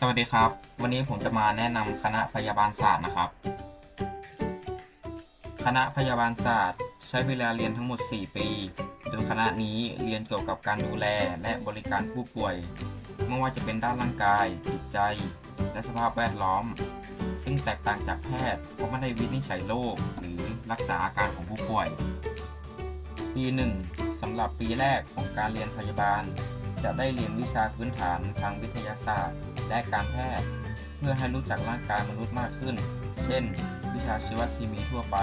สวัสดีครับ วันนี้ผมจะมาแนะนำคณะพยาบาลศาสตร์นะครับ คณะพยาบาลศาสตร์ ใช้เวลาเรียนทั้งหมด 4 ปี โดยคณะนี้เรียนเกี่ยวกับการดูแลและบริการผู้ป่วย ไม่ว่าจะเป็นด้านร่างกาย จิตใจ และสภาพแวดล้อม ซึ่งแตกต่างจากแพทย์เพราะไม่ได้วินิจฉัยโรคหรือรักษาอาการของผู้ป่วย ปี 1สำหรับปีแรกของการเรียนพยาบาล จะได้เรียนวิชาพื้นฐานทางวิทยาศาสตร์ และการแพทย์ เพื่อให้รู้จักร่างกายมนุษย์มากขึ้น เช่น วิชาชีวเคมีทั่วไป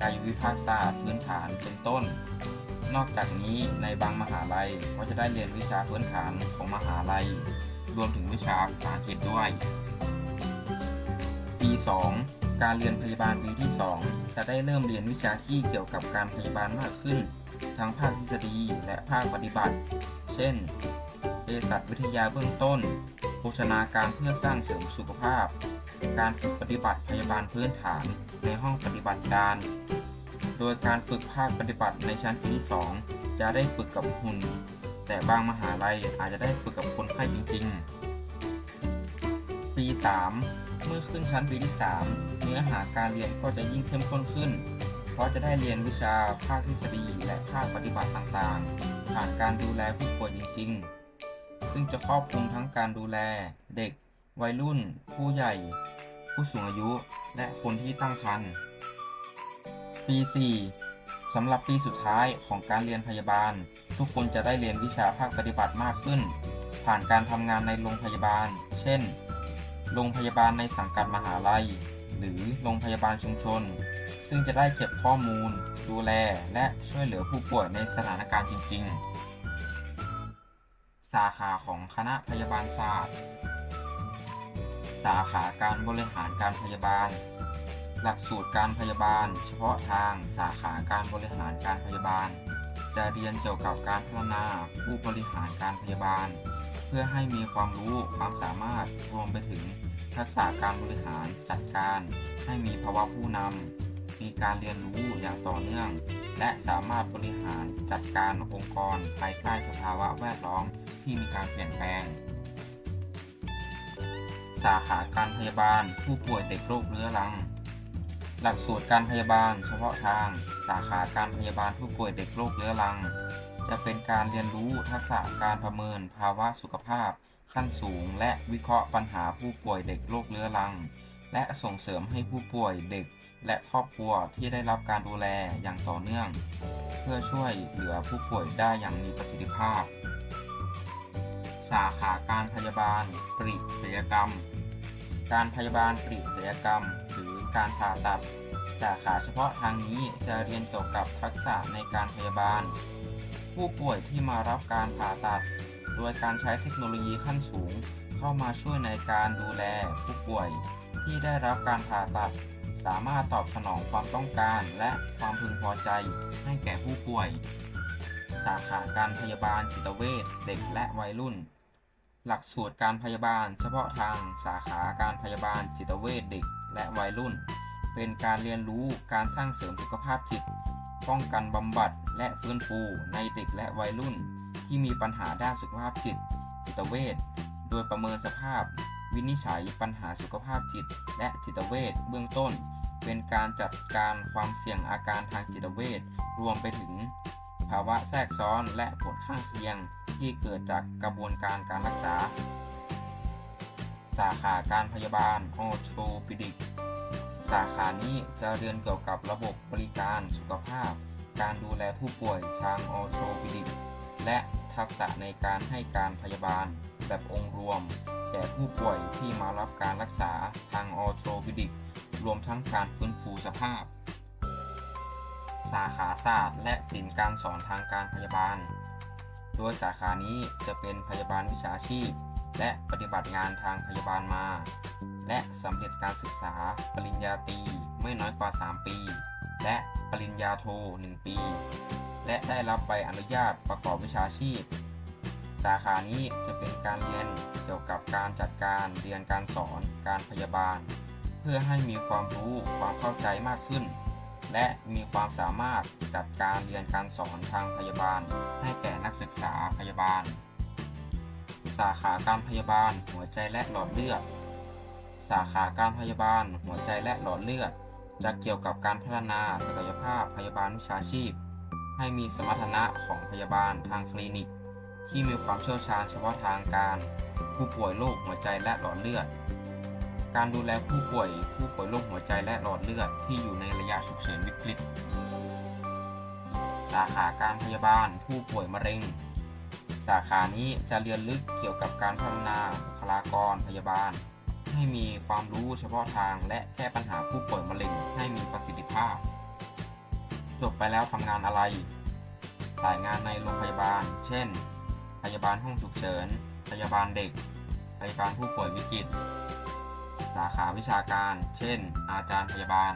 กายวิภาคศาสตร์พื้นฐานเป็นต้น นอกจากนี้ในบางมหาลัยก็จะได้เรียนวิชาพื้นฐานของมหาลัย รวมถึงวิชาภาษาอังกฤษด้วย ปี 2 การเรียนพยาบาลปีที่ 2 จะได้เริ่มเรียนวิชาที่เกี่ยวกับการพยาบาลมากขึ้น ทั้งภาคทฤษฎีและภาคปฏิบัติ เช่นเภสัชวิทยาเบื้องต้น โภชนาการเพื่อสร้างเสริมสุขภาพ การฝึกปฏิบัติพยาบาลพื้นฐานในห้องปฏิบัติการ โดยการฝึกภาคปฏิบัติในชั้นปีที่ 2 จะได้ฝึกกับหุ่น แต่บางมหาลัยอาจจะได้ฝึกกับคนไข้จริง ๆ ปี 3 เมื่อขึ้นชั้นปีที่ 3 เนื้อหาการเรียนก็จะยิ่งเข้มข้นขึ้น เพราะจะได้เรียนวิชาภาคทฤษฎีและภาคปฏิบัติต่างๆ ผ่านการดูแลผู้ป่วยจริง ๆ ซึ่งจะครอบคลุมทั้งการดูแล เด็ก วัยรุ่น ผู้ใหญ่ ผู้สูงอายุ และคนที่ตั้งครรภ์ปี 4สำหรับปีสุดท้ายของการเรียนพยาบาล ทุกคนจะได้เรียนวิชาภาคปฏิบัติมากขึ้น ผ่านการทำงานในโรงพยาบาล เช่น โรงพยาบาลในสังกัดมหาลัย หรือโรงพยาบาลชุมชน ซึ่งจะได้เก็บข้อมูล ดูแล และช่วยเหลือผู้ป่วยในสถานการณ์จริง ๆ สาขาของคณะพยาบาลศาสตร์ สาขาการบริหารการพยาบาล หลักสูตรการพยาบาล เฉพาะทางสาขาการบริหารการพยาบาล จะเรียนเกี่ยวกับการพัฒนาผู้บริหารการพยาบาล เพื่อให้มีความรู้ความสามารถรวมไปถึงทักษะการบริหารจัดการ ให้มีภาวะผู้นำมีการเรียนรู้อย่างต่อเนื่อง และสามารถบริหารจัดการองค์กรภายใต้สภาวะแวดล้อม ที่มีการเปลี่ยนแปลง สาขาการพยาบาลผู้ป่วยเด็กโรคเรื้อรัง หลักสูตรการพยาบาลเฉพาะทาง สาขาการพยาบาลผู้ป่วยเด็กโรคเรื้อรัง จะเป็นการเรียนรู้ทักษะการประเมินภาวะสุขภาพ ขั้นสูง และวิเคราะห์ปัญหาผู้ป่วยเด็กโรคเรื้อรัง และส่งเสริมให้ผู้ป่วยเด็กและครอบครัวที่ได้รับการดูแลอย่างต่อเนื่อง เพื่อช่วยเหลือผู้ป่วยได้อย่างมีประสิทธิภาพ สาขาการพยาบาลปริศยกรรม การพยาบาลปริศยกรรม หรือการผ่าตัด สาขาเฉพาะทางนี้จะเรียนเกี่ยวกับทักษะในการพยาบาล ผู้ป่วยที่มารับการผ่าตัด โดยการใช้เทคโนโลยีขั้นสูง เข้ามาช่วยในการดูแลผู้ป่วยที่ได้รับการผ่าตัด สามารถตอบสนองความต้องการและความพึงพอใจให้แก่ผู้ป่วยสาขาการพยาบาลจิตเวชเด็กและวัยรุ่น หลักสูตรการพยาบาล เฉพาะทางสาขาการพยาบาลจิตเวชเด็ก และวัยรุ่น เป็นการเรียนรู้การสร้างเสริมสุขภาพจิต ป้องกันบำบัดและฟื้นฟูในเด็กและวัยรุ่น ที่มีปัญหาด้านสุขภาพจิต จิตเวชโดยประเมินสภาพ วินิจฉัยปัญหาสุขภาพจิต และจิตเวชเบื้องต้น เป็นการจัดการความเสี่ยงอาการทางจิตเวชรวมไปถึง ภาวะแทรกซ้อนและผลข้างเคียงที่เกิดจากกระบวนการการรักษา สาขาการพยาบาลโอโทปิดิก สาขานี้จะเรียนเกี่ยวกับระบบบริการสุขภาพ การดูแลผู้ป่วยทางออโทปิดิก และทักษะในการให้การพยาบาลแบบองค์รวม แก่ผู้ป่วยที่มารับการรักษาทางออโทปิดิก รวมทั้งการฟื้นฟูสภาพ สาขาศาสตร์ และศิลป์การสอนทางการพยาบาล โดยสาขานี้จะเป็นพยาบาลวิชาชีพ และปฏิบัติงานทางพยาบาลมา และสำเร็จการศึกษาปริญญาตรีไม่น้อยกว่า 3 ปี และปริญญาโท 1 ปี และได้รับใบอนุญาตประกอบวิชาชีพ สาขานี้จะเป็นการเรียนเกี่ยวกับการจัดการเรียนการสอนการพยาบาล เพื่อให้มีความรู้ความเข้าใจมากขึ้น และมีความสามารถจัดการเรียนการสอนทางพยาบาล ให้แก่นักศึกษาพยาบาล สาขาการพยาบาล หัวใจและหลอดเลือด สาขาการพยาบาล หัวใจและหลอดเลือด จะเกี่ยวกับการพัฒนาศักยภาพพยาบาลวิชาชีพ ให้มีสมรรถนะของพยาบาลทางคลินิก ที่มีความเชี่ยวชาญเฉพาะทางการ ผู้ป่วยโรคหัวใจและหลอดเลือด การดูแลผู้ป่วย ผู้ป่วยโรคหัวใจและหลอดเลือดที่อยู่ในระยะฉุกเฉินวิกฤต สาขาการพยาบาล ผู้ป่วยมะเร็ง สาขานี้จะเรียนลึกเกี่ยวกับการพัฒนาบุคลากรพยาบาล ให้มีความรู้เฉพาะทางและแก้ปัญหาผู้ป่วยมะเร็งให้มีประสิทธิภาพ จบไปแล้วทำงานอะไร สายงานในโรงพยาบาล เช่น พยาบาลห้องฉุกเฉิน พยาบาลเด็ก พยาบาลผู้ป่วยวิกฤต สาขาวิชาการ เช่น อาจารย์พยาบาล